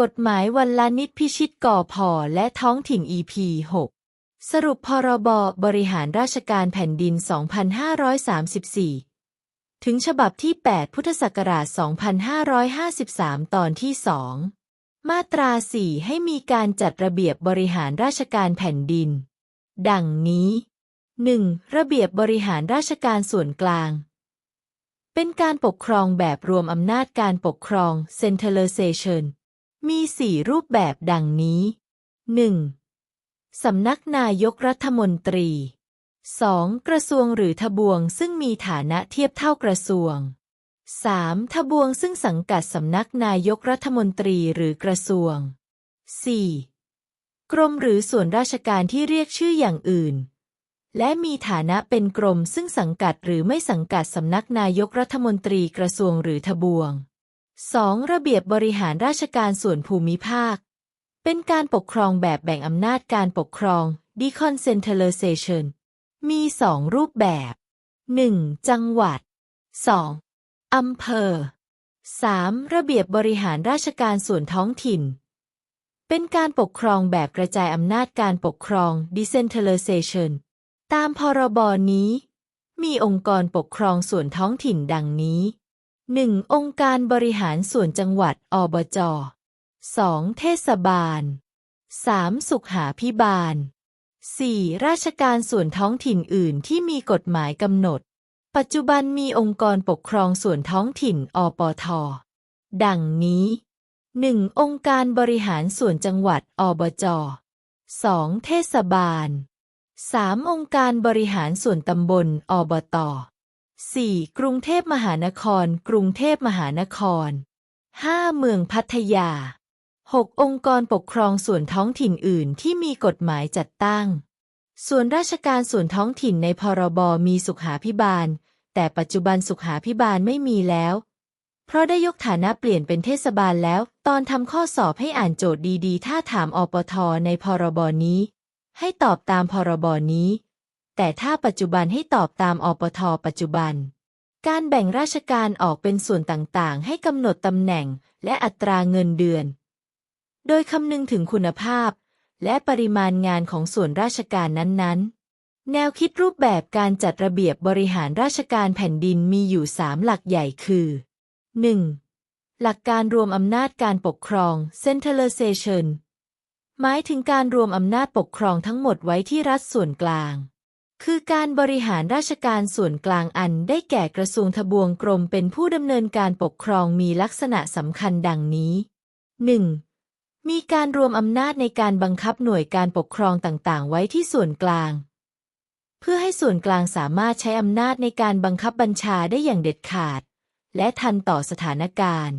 กฎหมายวันละนิดพิชิตก่อพอและท้องถิ่น EP 6 สรุปพรบบริหารราชการแผ่นดิน 2534 ถึงฉบับที่ 8 พุทธศักราช 2553 ตอนที่ 2 มาตรา 4 ให้มีการจัดระเบียบบริหารราชการแผ่นดิน ดังนี้ 1. ระเบียบบริหารราชการส่วนกลางเป็นการปกครองแบบรวมอำนาจการปกครอง centralization มีสี่รูปแบบดังนี้ 1. สำนักนายกรัฐมนตรี 2. กระทรวงหรือทบวงซึ่งมีฐานะเทียบเท่ากระทรวง 3. ทบวงซึ่งสังกัดสำนักนายกรัฐมนตรีหรือกระทรวง 4. กรมหรือส่วนราชการที่เรียกชื่ออย่างอื่น และมีฐานะเป็นกรมซึ่งสังกัดหรือไม่สังกัดสำนักนายกรัฐมนตรีกระทรวงหรือทบวง 2. ระเบียบบริหารราชการส่วนภูมิภาค เป็นการปกครองแบบแบ่งอำนาจการปกครอง decentralization มีสองรูปแบบ 1. จังหวัด 2. อำเภอ 3. ระเบียบบริหารราชการส่วนท้องถิ่น เป็นการปกครองแบบกระจายอำนาจการปกครอง decentralization ตามพรบนี้ มีองค์กรปกครองส่วนท้องถิ่นดังนี้ 1. องค์การบริหารส่วนจังหวัดอบจ 2. เทศบาล 3. สุขาพิบาล 4. ราชการส่วนท้องถิ่นอื่นที่มีกฎหมายกำหนด ปัจจุบันมีองค์กรปกครองส่วนท้องถิ่นอปท ดังนี้ 1. องค์การบริหารส่วนจังหวัดอบจ 2. เทศบาล 3. องค์การบริหารส่วนตำบลอบต 4. กรุงเทพมหานคร กรุงเทพมหานคร 5. เมืองพัทยา 6. องค์กรปกครองส่วนท้องถิ่นอื่นที่มีกฎหมายจัดตั้ง ส่วนราชการส่วนท้องถิ่นในพรบมีสุขาพิบาล แต่ปัจจุบันสุขาพิบาลไม่มีแล้ว เพราะได้ยกฐานะเปลี่ยนเป็นเทศบาลแล้ว ตอนทำข้อสอบให้อ่านโจทย์ดีๆ ถ้าถามอปทในพรบนี้ ให้ตอบตามพรบนี้ แต่ถ้าปัจจุบันให้ตอบตามอปทปัจจุบัน การแบ่งราชการออกเป็นส่วนต่างๆ ให้กำหนดตำแหน่งและอัตราเงินเดือน โดยคำนึงถึงคุณภาพ และปริมาณงานของส่วนราชการนั้นๆ แนวคิดรูปแบบการจัดระเบียบบริหารราชการแผ่นดินมีอยู่สามหลักใหญ่คือ 1. หลักการรวมอำนาจการปกครอง centralization หมายถึงการรวมอำนาจปกครองทั้งหมดไว้ที่รัฐส่วนกลาง คือการบริหารราชการส่วนกลางอันได้แก่กระทรวงทบวงกรมเป็นผู้ดำเนินการปกครองมีลักษณะสำคัญดังนี้ 1. มีการรวมอำนาจในการบังคับหน่วยการปกครองต่างๆ ไว้ที่ส่วนกลาง เพื่อให้ส่วนกลางสามารถใช้อำนาจในการบังคับบัญชาได้อย่างเด็ดขาด และทันต่อสถานการณ์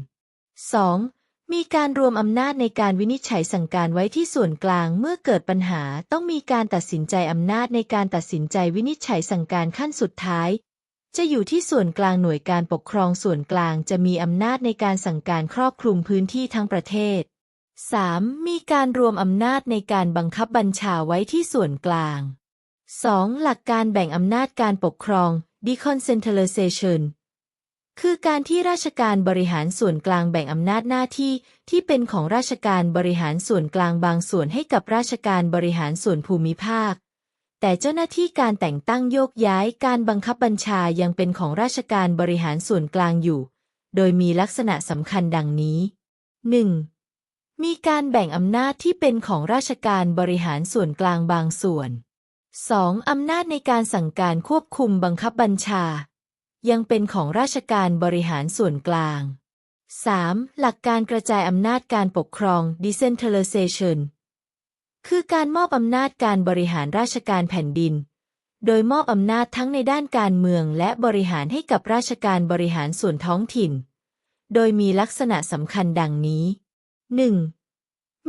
2. มีการรวมอำนาจในการวินิจฉัยสั่งการไว้ที่ส่วนกลางเมื่อเกิดปัญหาต้องมีการตัดสินใจอำนาจในการตัดสินใจวินิจฉัยสั่งการขั้นสุดท้าย จะอยู่ที่ส่วนกลางหน่วยการปกครองส่วนกลางจะมีอำนาจในการสั่งการครอบคลุมพื้นที่ทั้งประเทศ 3. มีการรวมอำนาจในการบังคับบัญชาไว้ที่ส่วนกลาง 2. หลักการแบ่งอำนาจการปกครอง decentralization คือการที่ราชการบริหารส่วนกลางแบ่งอำนาจหน้าที่ที่เป็นของราชการบริหารส่วนกลางบางส่วนให้กับราชการบริหารส่วนภูมิภาค แต่เจ้าหน้าที่การแต่งตั้งโยกย้ายการบังคับบัญชายังเป็นของราชการบริหารส่วนกลางอยู่ โดยมีลักษณะสำคัญดังนี้ 1. มีการแบ่งอำนาจที่เป็นของราชการบริหารส่วนกลางบางส่วน 2. อำนาจในการสั่งการควบคุมบังคับบัญชา ยังเป็นของราชการบริหารส่วนกลาง 3. หลักการกระจายอำนาจการปกครอง decentralization คือการมอบอำนาจการบริหารราชการแผ่นดิน โดยมอบอำนาจทั้งในด้านการเมืองและบริหารให้กับราชการบริหารส่วนท้องถิ่น โดยมีลักษณะสำคัญดังนี้ 1.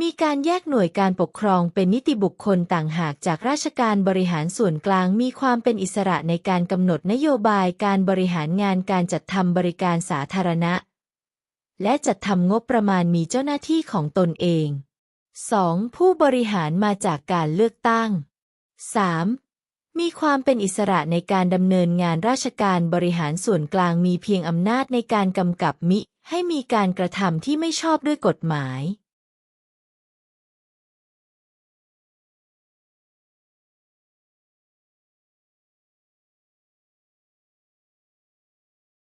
มีการแยกหน่วยการปกครองเป็นนิติบุคคลต่างหากจากราชการบริหารส่วนกลางมีความเป็นอิสระในการกำหนดนโยบายการบริหารงานการจัดทำบริการสาธารณะ และจัดทำงบประมาณมีเจ้าหน้าที่ของตนเอง 2. ผู้บริหารมาจากการเลือกตั้ง 3. มีความเป็นอิสระในการดำเนินงานราชการบริหารส่วนกลางมีเพียงอำนาจในการกำกับมิ ให้มีการกระทำที่ไม่ชอบด้วยกฎหมาย